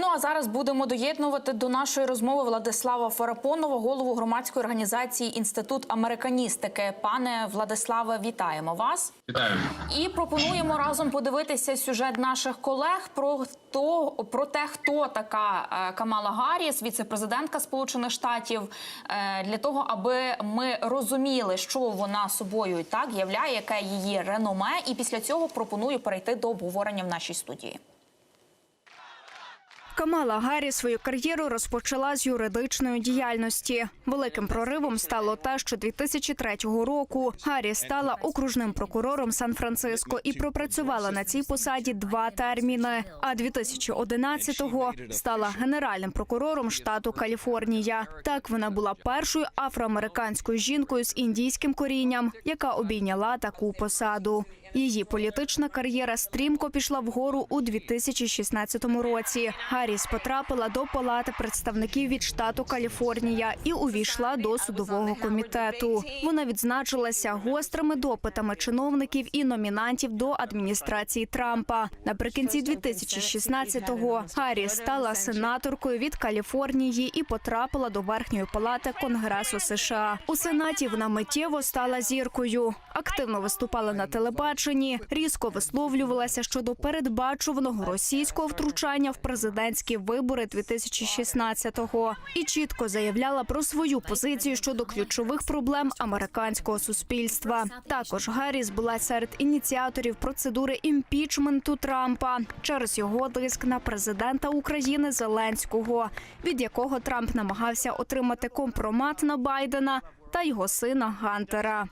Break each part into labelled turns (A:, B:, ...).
A: Ну а зараз будемо доєднувати до нашої розмови Владислава Фарапонова, голову громадської організації Інститут американістики. Пане Владиславе, вітаємо вас.
B: Вітаю.
A: І пропонуємо разом подивитися сюжет наших колег про то про те, хто така е, Камала Гарріс, віце-президентка Сполучених Штатів, е, для того, аби ми розуміли, що вона собою так являє, яке її реноме. І після цього пропоную перейти до обговорення в нашій студії.
C: Камала Гаррі свою кар'єру розпочала з юридичної діяльності. Великим проривом стало те, що 2003 року Гаррі стала окружним прокурором Сан-Франциско і пропрацювала на цій посаді два терміни. А 2011-го стала генеральним прокурором штату Каліфорнія. Так вона була першою афроамериканською жінкою з індійським корінням, яка обійняла таку посаду. Її політична кар'єра стрімко пішла вгору у 2016 році. Гарріс потрапила до палати представників від штату Каліфорнія і увійшла до судового комітету. Вона відзначилася гострими допитами чиновників і номінантів до адміністрації Трампа. Наприкінці 2016-го Гарріс стала сенаторкою від Каліфорнії і потрапила до верхньої палати Конгресу США. У сенаті вона миттєво стала зіркою. Активно виступала на телебаченні, різко висловлювалася щодо передбачуваного російського втручання в президентські вибори 2016-го і чітко заявляла про свою позицію щодо ключових проблем американського суспільства. Також Гарріс була серед ініціаторів процедури імпічменту Трампа через його тиск на президента України Зеленського, від якого Трамп намагався отримати компромат на Байдена та його сина Гантера.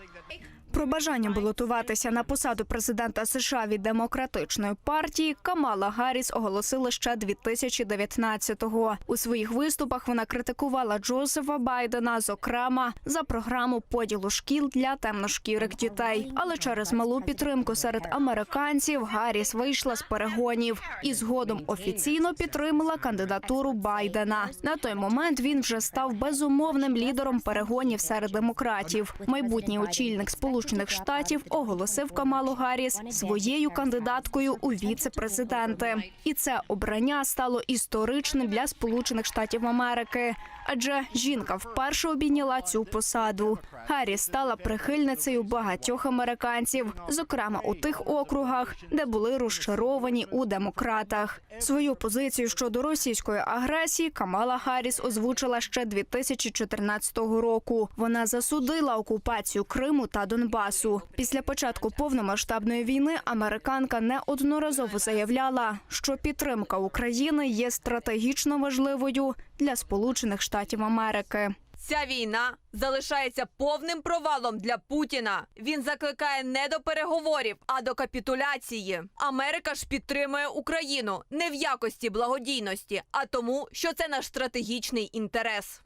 C: Про бажання балотуватися на посаду президента США від демократичної партії Камала Гарріс оголосила ще 2019-го. У своїх виступах вона критикувала Джозефа Байдена, зокрема за програму поділу шкіл для темношкірих дітей. Але через малу підтримку серед американців Гарріс вийшла з перегонів і згодом офіційно підтримала кандидатуру Байдена. На той момент він вже став безумовним лідером перегонів серед демократів. Майбутній очільник Сполучених Штатів оголосив Камалу Гарріс своєю кандидаткою у віце-президенти. І це обрання стало історичним для Сполучених Штатів Америки, адже жінка вперше обійняла цю посаду. Гарріс стала прихильницею багатьох американців, зокрема у тих округах, де були розчаровані у демократах. Свою позицію щодо російської агресії Камала Гарріс озвучила ще 2014 року. Вона засудила окупацію Криму та Донбасу. Після початку повномасштабної війни американка неодноразово заявляла, що підтримка України є стратегічно важливою для Сполучених Штатів Америки.
D: Ця війна залишається повним провалом для Путіна. Він закликає не до переговорів, а до капітуляції. Америка ж підтримує Україну не в якості благодійності, а тому, що це наш стратегічний інтерес.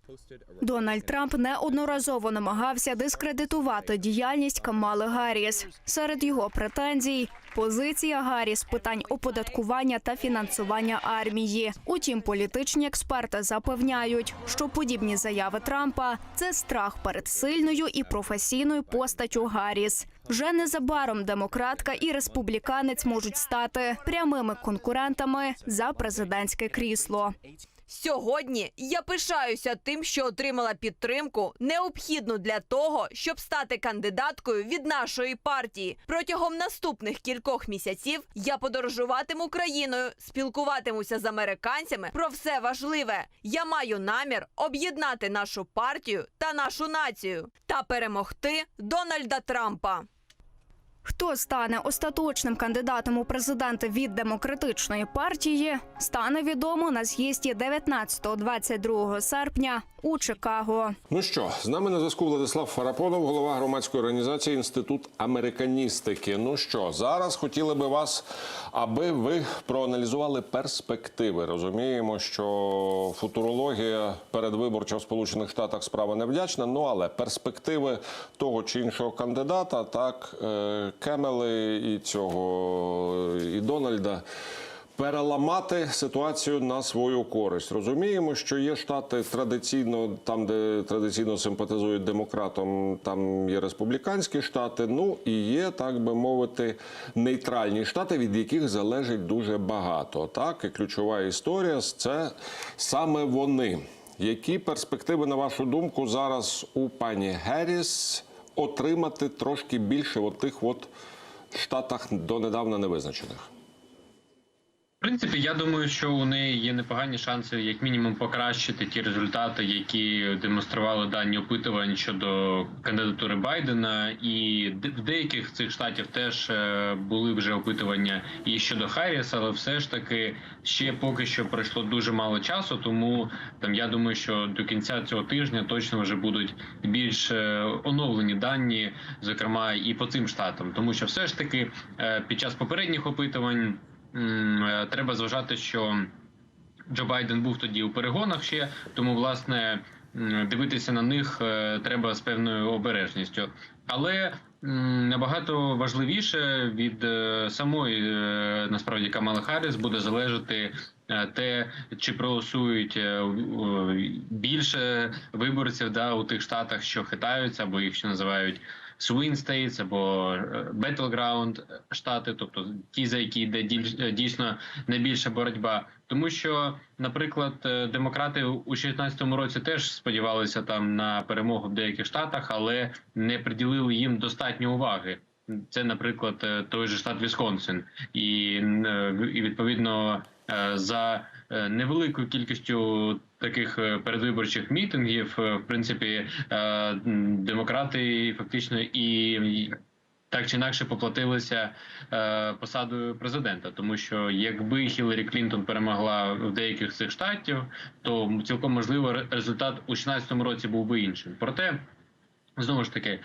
C: Дональд Трамп неодноразово намагався дискредитувати діяльність Камали Гарріс. Серед його претензій позиція Гарріс питань оподаткування та фінансування армії. Утім, політичні експерти запевняють, що подібні заяви Трампа це страх перед сильною і професійною постаттю Гарріс. Вже незабаром демократка і республіканець можуть стати прямими конкурентами за президентське крісло.
D: Сьогодні я пишаюся тим, що отримала підтримку, необхідну для того, щоб стати кандидаткою від нашої партії. Протягом наступних кількох місяців я подорожуватиму країною, спілкуватимуся з американцями про все важливе. Я маю намір об'єднати нашу партію та нашу націю та перемогти Дональда Трампа.
C: Хто стане остаточним кандидатом у президенти від демократичної партії, стане відомо на з'їзді 19-22 серпня у Чикаго.
B: Ну що, з нами на зв'язку Владислав Фарапонов, голова громадської організації Інститут американістики. Ну що, зараз хотіли би вас, аби ви проаналізували перспективи. Розуміємо, що футурологія передвиборча в Сполучених Штатах справа невдячна. Ну але перспективи того чи іншого кандидата, так е, Кемели і цього і Дональда. Переламати ситуацію на свою користь. Розуміємо, що є штати традиційно, там, де традиційно симпатизують демократам, там є республіканські штати. Ну і є, так би мовити, нейтральні штати, від яких залежить дуже багато. Так, і ключова історія це саме вони. Які перспективи, на вашу думку, зараз у пані Герріс отримати трошки більше в тих от штатах донедавна невизначених?
E: В принципі, я думаю, що у неї є непогані шанси, як мінімум, покращити ті результати, які демонстрували дані опитувань щодо кандидатури Байдена. І в деяких цих штатів теж е, були вже опитування і щодо Харріс, але все ж таки ще поки що пройшло дуже мало часу. Тому там я думаю, що до кінця цього тижня точно вже будуть більш е, оновлені дані, зокрема і по цим штатам, тому що все ж таки е, під час попередніх опитувань. Е, Треба зважати, що Джо Байден був тоді у перегонах ще, тому власне дивитися на них е, треба з певною обережністю. Але набагато важливіше від е, самої насправді Камали Харріс буде залежати те, чи проголосують е, е, більше виборців да, у тих штатах, що хитаються, або їх ще називають swing states або е, battleground штати, тобто ті, за які йде е, дійсно найбільша боротьба. Тому що, наприклад, е, демократи у 16-му році теж сподівалися там на перемогу в деяких штатах, але не приділили їм достатньо уваги. Це, наприклад, е, той же штат Вісконсин, і, е, і відповідно е, за е, невеликою кількістю таких е, передвиборчих мітингів, е, в принципі, е, демократи фактично і так чи інакше поплатилися е, посадою президента, тому що якби Хіларі Клінтон перемогла в деяких з цих штатів, то цілком можливо результат у 2016 році був би іншим. Проте знову ж таки.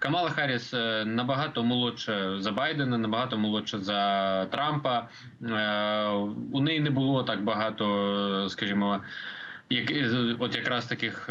E: Камала Харріс е, набагато молодша за Байдена, набагато молодша за Трампа. Е, У неї не було так багато, е, скажімо, як от якраз таких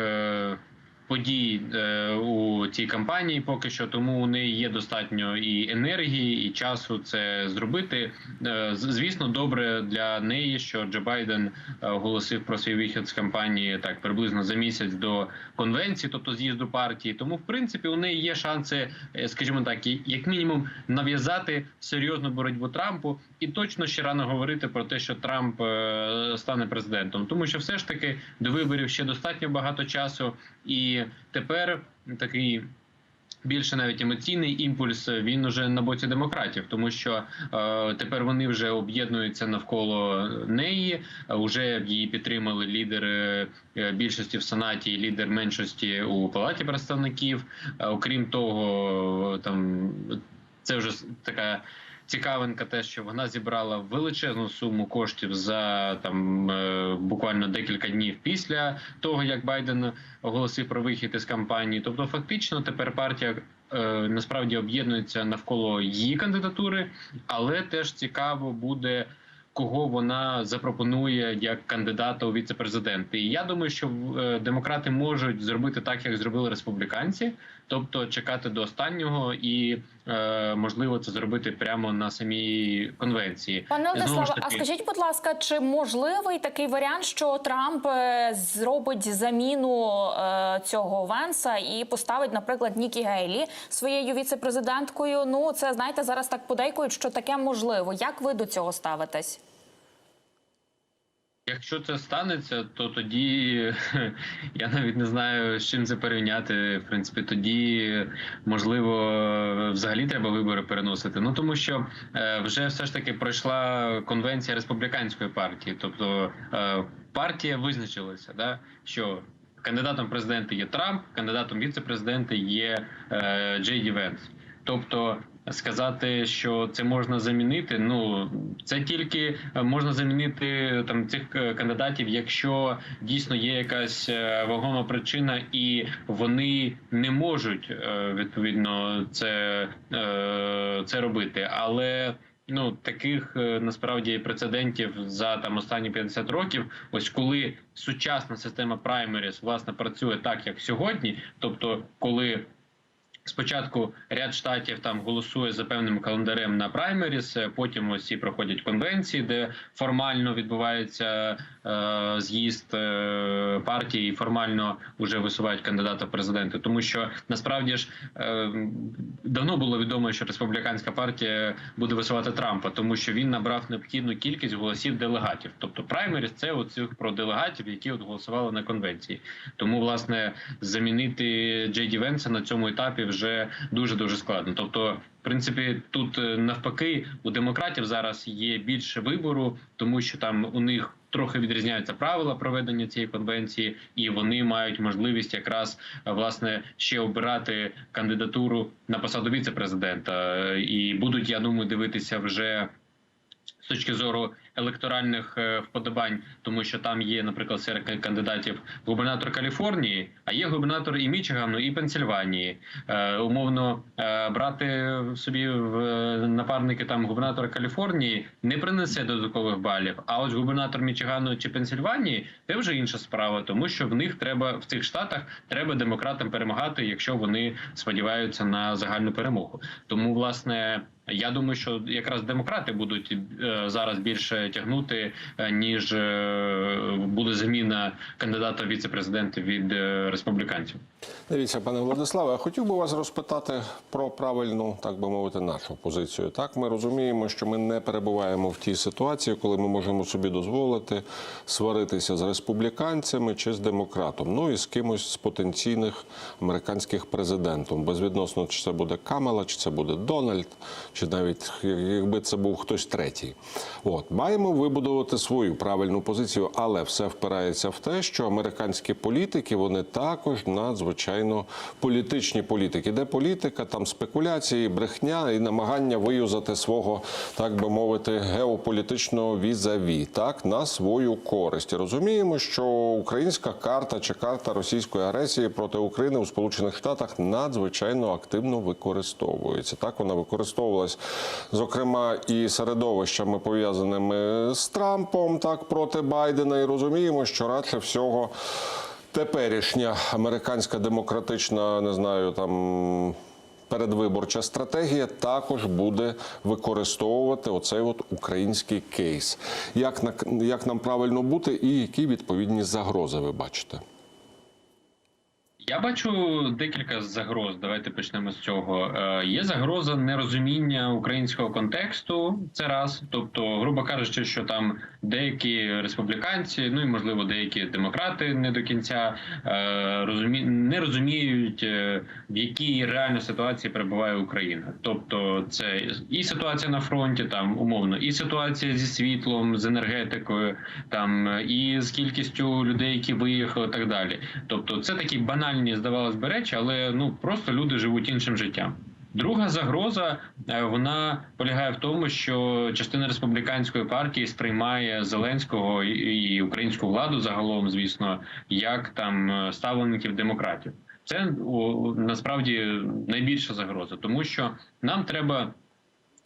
E: подій е, у цій кампанії поки що, тому у неї є достатньо і енергії, і часу це зробити. Е, Звісно, добре для неї, що Джо Байден е, оголосив про свій вихід з кампанії так приблизно за місяць до конвенції, тобто з'їзду партії. Тому, в принципі, у неї є шанси, скажімо так, як мінімум, нав'язати серйозну боротьбу Трампу. І точно ще рано говорити про те, що Трамп стане президентом, тому що все ж таки до виборів ще достатньо багато часу, і тепер такий. Більше навіть емоційний імпульс він уже на боці демократів, тому що е, тепер вони вже об'єднуються навколо неї. Уже її підтримали лідери е, більшості в сенаті, і лідер меншості у палаті представників. Е, окрім того, там це вже така цікавинка, те, що вона зібрала величезну суму коштів за там е, буквально декілька днів після того, як Байден оголосив про вихід із кампанії. Тобто, фактично, тепер партія. е, Насправді об'єднується навколо її кандидатури, але теж цікаво буде, кого вона запропонує як кандидата у віце-президенти. І я думаю, що е, демократи можуть зробити так, як зробили республіканці, тобто чекати до останнього і е, можливо це зробити прямо на самій конвенції.
A: Пане Владиславе, а скажіть, будь ласка, чи можливий такий варіант, що Трамп е, зробить заміну е, цього Венса і поставить, наприклад, Нікі Гейлі своєю віце-президенткою? Ну, це знаєте, зараз так подейкують, що таке можливо. Як ви до цього ставитесь?
E: Якщо це станеться, то тоді я навіть не знаю, з чим це порівняти. В принципі, тоді можливо взагалі треба вибори переносити. Ну тому що е, вже все ж таки пройшла конвенція республіканської партії, тобто е, партія визначилася, да що кандидатом в президенти є Трамп, кандидатом віце-президента є е, Джей Ді Венс. Тобто сказати, що це можна замінити. Ну це тільки е, можна замінити там цих е, кандидатів, якщо дійсно є якась е, вагома причина, і вони не можуть е, відповідно це, е, це робити. Але ну таких е, насправді прецедентів за там останні 50 років. Ось коли сучасна система праймеріс власне працює так, як сьогодні, тобто коли Спочатку ряд штатів там голосує за певним календарем на праймеріс, потім усі проходять конвенції, де формально відбувається з'їзд е, партії, формально вже висувають кандидата в президенти. Тому що насправді ж е, давно було відомо, що республіканська партія буде висувати Трампа, тому що він набрав необхідну кількість голосів делегатів. Тобто праймеріс це оцих про делегатів, які от голосували на конвенції. Тому власне замінити Джей Ді Венса на цьому етапі вже дуже дуже складно. Тобто, в принципі, тут е, навпаки у демократів зараз є більше вибору, тому що там у них. Трохи відрізняються правила проведення цієї конвенції, і вони мають можливість якраз е, власне ще обирати кандидатуру на посаду віце-президента. Е, І будуть, я думаю, дивитися вже точки зору електоральних е, вподобань, тому що там є, наприклад, серед кандидатів губернатор Каліфорнії, а є губернатор і Мічигану, і Пенсільванії. Е, умовно е, брати собі в е, напарники там губернатора Каліфорнії не принесе додаткових балів. А ось губернатор Мічигану чи Пенсільванії це вже інша справа, тому що в них треба в цих штатах треба демократам перемагати, якщо вони сподіваються на загальну перемогу. Тому власне. Я думаю, що якраз демократи будуть е, зараз більше тягнути, е, ніж е, буде заміна кандидата в віце-президенти від республіканців.
B: Дивіться, пане Владиславе, хотів би вас розпитати про правильну, так би мовити, нашу позицію. Так, ми розуміємо, що ми не перебуваємо в тій ситуації, коли ми можемо собі дозволити сваритися з республіканцями чи з демократом, ну і з кимось з потенційних американських президентом. Безвідносно, чи це буде Камала, чи це буде Дональд, чи навіть якби це був хтось третій. От маємо вибудувати свою правильну позицію, але все впирається в те, що американські політики вони також надзвичайно політичні політики. Де політика, там спекуляції, брехня і намагання виюзати свого, так би мовити, геополітичного візаві, так на свою користь. Розуміємо, що українська карта чи карта російської агресії проти України у Сполучених Штатах надзвичайно активно використовується. Так вона використовувалась, зокрема, і середовищами пов'язаними з Трампом, так проти Байдена. І розуміємо, що радше всього. Теперішня американська демократична, не знаю, там передвиборча стратегія також буде використовувати оцей от український кейс. Як, як нам правильно бути і які відповідні загрози ви бачите?
E: Я бачу декілька загроз. Давайте почнемо з цього. Е, є загроза нерозуміння українського контексту. Це раз, тобто, грубо кажучи, що там деякі республіканці, ну і можливо деякі демократи не до кінця е, розумі... не розуміють, е, в якій реально ситуації перебуває Україна. Тобто, це і ситуація на фронті, там умовно, і ситуація зі світлом, з енергетикою, там і з кількістю людей, які виїхали, так далі. Тобто, це такі банальні здавалось би речі, але ну просто люди живуть іншим життям. Друга загроза е, вона полягає в тому, що частина республіканської партії сприймає Зеленського і, українську владу загалом, звісно, як там е, ставлеників демократів. Це насправді найбільша загроза, тому що нам треба.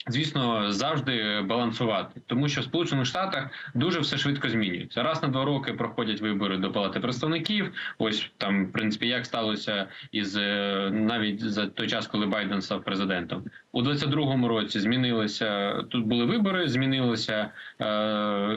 E: Звісно, завжди балансувати, тому що в Сполучених Штатах дуже все швидко змінюється. Раз на два роки проходять вибори до Палати представників. Ось там, в принципі, як сталося із е, навіть за той час, коли Байден став президентом. У 22-му році змінилися тут. Були вибори, змінилися, е,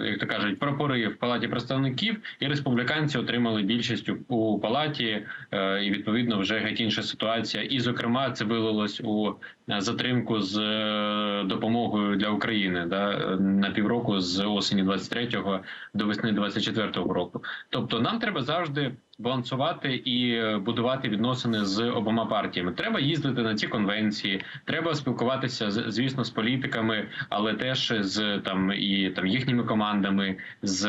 E: як то кажуть, прапори в палаті представників, і республіканці отримали більшість у, палаті, е, і відповідно вже геть інша ситуація. І, зокрема, це вилилось у затримку з е, допомогою для України да, на півроку з осені 23-го до весни 24-го року. Тобто, нам треба завжди балансувати і будувати відносини з обома партіями. Треба їздити на ці конвенції, треба спілкуватися звісно з політиками, але теж з там і там їхніми командами, з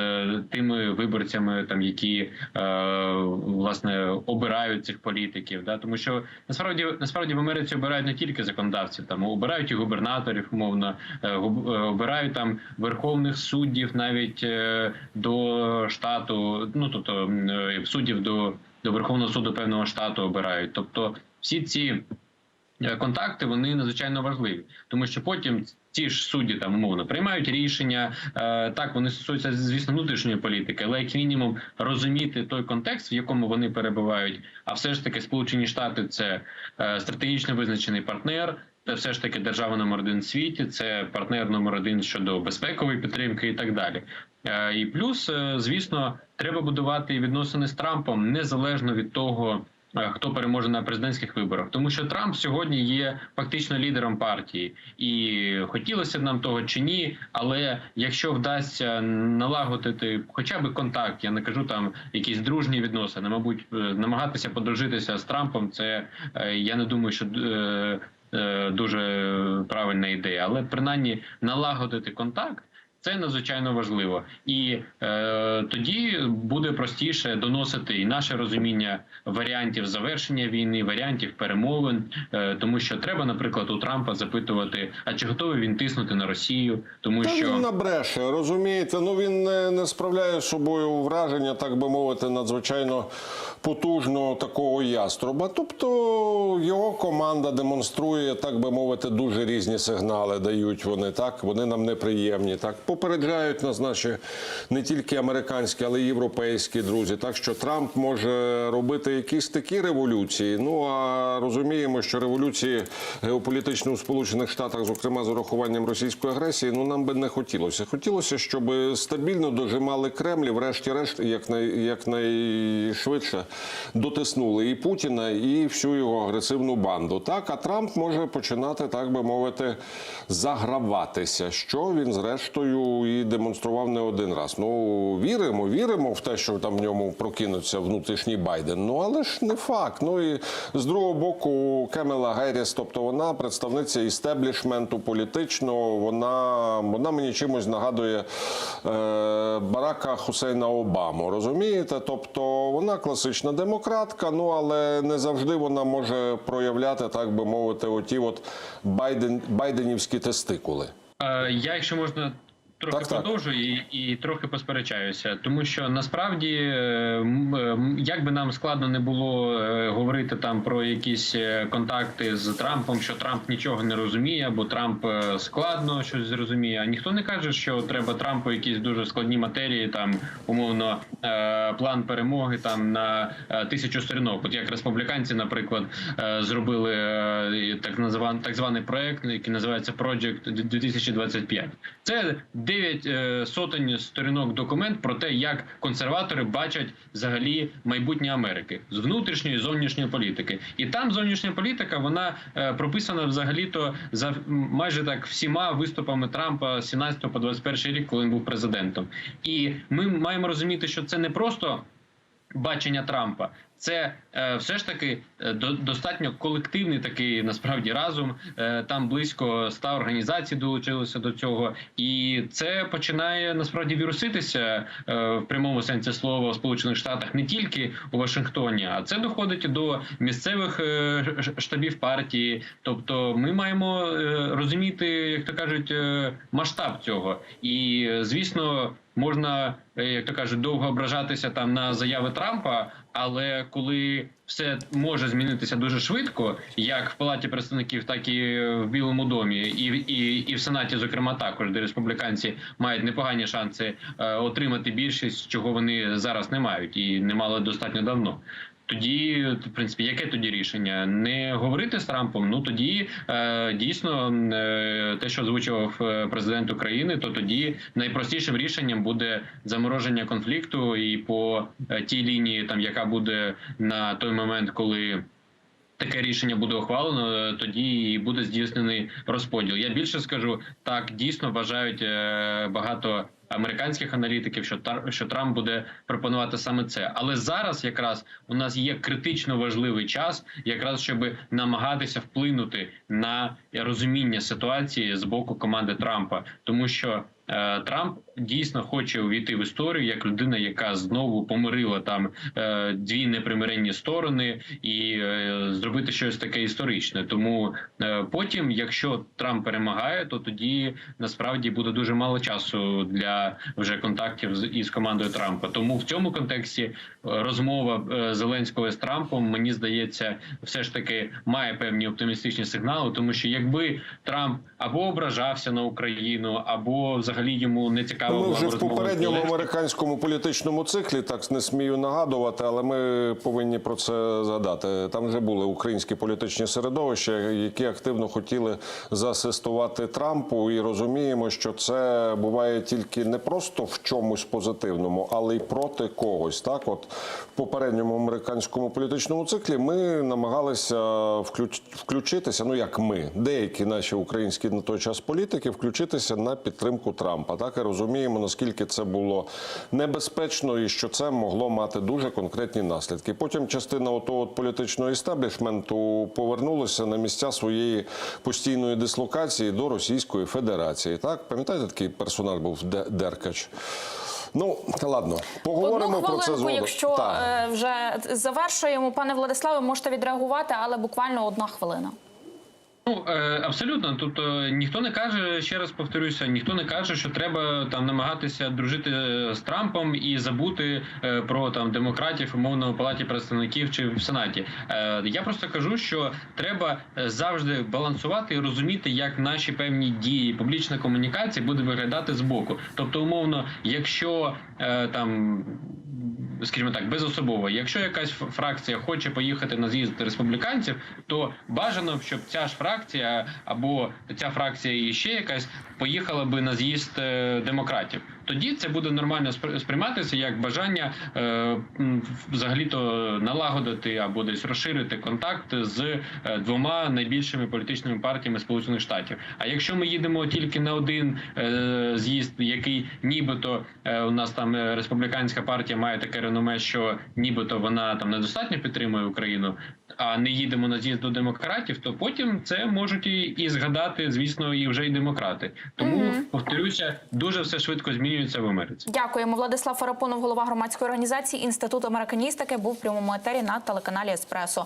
E: тими виборцями, там які е, власне обирають цих політиків. Да? Тому що насправді насправді в Америці обирають не тільки законодавців, там обирають і губернаторів, умовно е, е, обирають там верховних суддів навіть е, до штату. Ну тобто е, суддів до, до Верховного суду певного штату обирають. Тобто всі ці е, контакти вони надзвичайно важливі, тому що потім ті ж судді там умовно приймають рішення. е, Так вони стосуються звісно внутрішньої політики, але як мінімум розуміти той контекст, в якому вони перебувають. А все ж таки, Сполучені Штати це е, стратегічно визначений партнер. Все ж таки держава номер один в світі, це партнер номер один щодо безпекової підтримки і так далі. Е, І плюс, е, звісно, треба будувати відносини з Трампом незалежно від того, е, хто переможе на президентських виборах, тому що Трамп сьогодні є фактично лідером партії, і хотілося б нам того чи ні. Але якщо вдасться налагодити хоча б контакт, я не кажу там якісь дружні відносини, мабуть, намагатися подружитися з Трампом, це я не думаю, що дуже правильна ідея, але принаймні налагодити контакт. Це надзвичайно важливо, і е, тоді буде простіше доносити і наше розуміння варіантів завершення війни, варіантів перемовин, е, тому що треба, наприклад, у Трампа запитувати, а чи готовий він тиснути на Росію, тому
B: Та
E: що
B: він набреше, розумієте? Ну він не, не справляє з собою враження, так би мовити, надзвичайно потужного такого яструба. Тобто його команда демонструє, так би мовити, дуже різні сигнали дають вони. Так вони нам неприємні. Так попереджають нас наші не тільки американські, але й європейські друзі. Так що Трамп може робити якісь такі революції. Ну а розуміємо, що революції геополітичні у Сполучених Штатах, зокрема з урахуванням російської агресії, ну нам би не хотілося. Хотілося, щоб стабільно дожимали Кремль, врешті-решт, як якнай, якнайшвидше дотиснули і Путіна, і всю його агресивну банду. Так, а Трамп може починати, так би мовити, заграватися, що він зрештою і демонстрував не один раз. Ну віримо, віримо в те, що там в ньому прокинуться внутрішній Байден. Ну але ж не факт. Ну і з другого боку, Кемела Герріс, тобто вона представниця істеблішменту політичного. Вона вона мені чимось нагадує е, Барака Хусейна Обаму. Розумієте? Тобто вона класична демократка, ну але не завжди вона може проявляти, так би мовити, оті от Байден, байденівські тестикули.
E: Е, Я, якщо можна, трохи
B: Так, так.
E: і, і трохи посперечаюся, тому що насправді, е, е, як би нам складно не було е, говорити там про якісь контакти з Трампом, що Трамп нічого не розуміє, або Трамп складно щось зрозуміє. Ніхто не каже, що треба Трампу якісь дуже складні матерії, там умовно план перемоги там на тисячу сторінок. От як республіканці, наприклад, зробили так названий так званий проект, який називається Project 2025. Це 9 е, сотень сторінок документ про те, як консерватори бачать взагалі майбутнє Америки з внутрішньої і зовнішньої політики. І там зовнішня політика вона е, прописана взагалі-то за майже так всіма виступами Трампа з 17 по 21 рік, коли він був президентом. І ми маємо розуміти, що це не просто бачення Трампа. Це е, все ж таки е, до, достатньо колективний такий насправді разум. Е, там близько ста організацій долучилося до цього, і це починає насправді віруситися в прямому сенсі слова у Сполучених Штатах не тільки у Вашингтоні, а це доходить до місцевих штабів партії. Тобто, ми маємо розуміти, як то кажуть, масштаб цього. І звісно, можна, як то кажуть, довго ображатися там на заяви Трампа. Але коли все може змінитися дуже швидко, як в палаті представників, так і в Білому домі, і, і, і в Сенаті, зокрема, також де республіканці мають непогані шанси е, отримати більшість, чого вони зараз не мають, і не мали достатньо давно. Тоді, в принципі, яке тоді рішення? Не говорити з Трампом? Ну тоді е, дійсно е, те, що озвучував е, президент України, то тоді найпростішим рішенням буде замороження конфлікту, і по е, тій лінії, там яка буде на той момент, коли. Таке рішення буде ухвалено, е, тоді і буде здійснений розподіл. Я більше скажу, так дійсно вважають багато американських аналітиків, що що Трамп буде пропонувати саме це. Але зараз якраз у нас є критично важливий час, якраз щоб намагатися вплинути на розуміння ситуації з боку команди Трампа, тому що Трамп дійсно хоче увійти в історію як людина, яка знову помирила там е, дві непримиренні сторони, і е, зробити щось таке історичне. Тому е, потім, якщо Трамп перемагає, то тоді насправді буде дуже мало часу для вже контактів із командою Трампа. Тому в цьому контексті е, розмова е, Зеленського з Трампом мені здається, все ж таки має певні оптимістичні сигнали, тому що якби Трамп або ображався на Україну, або взагалі йому не цікаво
B: Ну, Ми вже в попередньому американському політичному циклі так не смію нагадувати, але ми повинні про це згадати. Там вже були українські політичні середовища, які активно хотіли заасистувати Трампу, і розуміємо, що це буває тільки не просто в чомусь позитивному, але й проти когось. Так, от в попередньому американському політичному циклі ми намагалися включитися. Ну як ми, деякі наші українські на той час політики, включитися на підтримку Трампа. Так і розуміємо, наскільки це було небезпечно і що це могло мати дуже конкретні наслідки. Потім частина отого от політичного істеблішменту повернулася на місця своєї постійної дислокації до Російської Федерації. Так, пам'ятаєте, такий персонаж був Де- Деркач. Ну, ладно, поговоримо
A: Одну
B: про це згодом.
A: якщо
B: Так.
A: е, вже завершуємо, пане Владиславе, можете відреагувати, але буквально одна хвилина.
E: Ну е, абсолютно. Тобто ніхто не каже, ще раз повторюся, ніхто не каже, що треба там намагатися дружити з Трампом і забути е, про там демократів, умовно в палаті представників чи в сенаті. Е, я просто кажу, що треба е, завжди балансувати і розуміти, як наші певні дії, публічна комунікація буде виглядати збоку. Тобто, умовно, якщо е, там скажімо так, безособово. Якщо якась фракція хоче поїхати на з'їзд республіканців, то бажано, щоб ця ж фракція або ця фракція і ще якась поїхала би на з'їзд е, демократів. Тоді це буде нормально спр- сприйматися як бажання е, взагалі-то налагодити або десь розширити контакт з е, двома найбільшими політичними партіями Сполучених Штатів. А якщо ми їдемо тільки на один е, з'їзд, який нібито у нас там республіканська партія має таке реноме, що нібито вона там недостатньо підтримує Україну, а не їдемо на з'їзд до демократів, то потім це можуть і, і згадати, звісно, і вже й демократи. Тому повторюся, дуже все швидко змінюється в Америці.
A: Дякуємо. Владислав Фарапонов, голова громадської організації Інститут американістики, був в прямому етері на телеканалі Еспресо.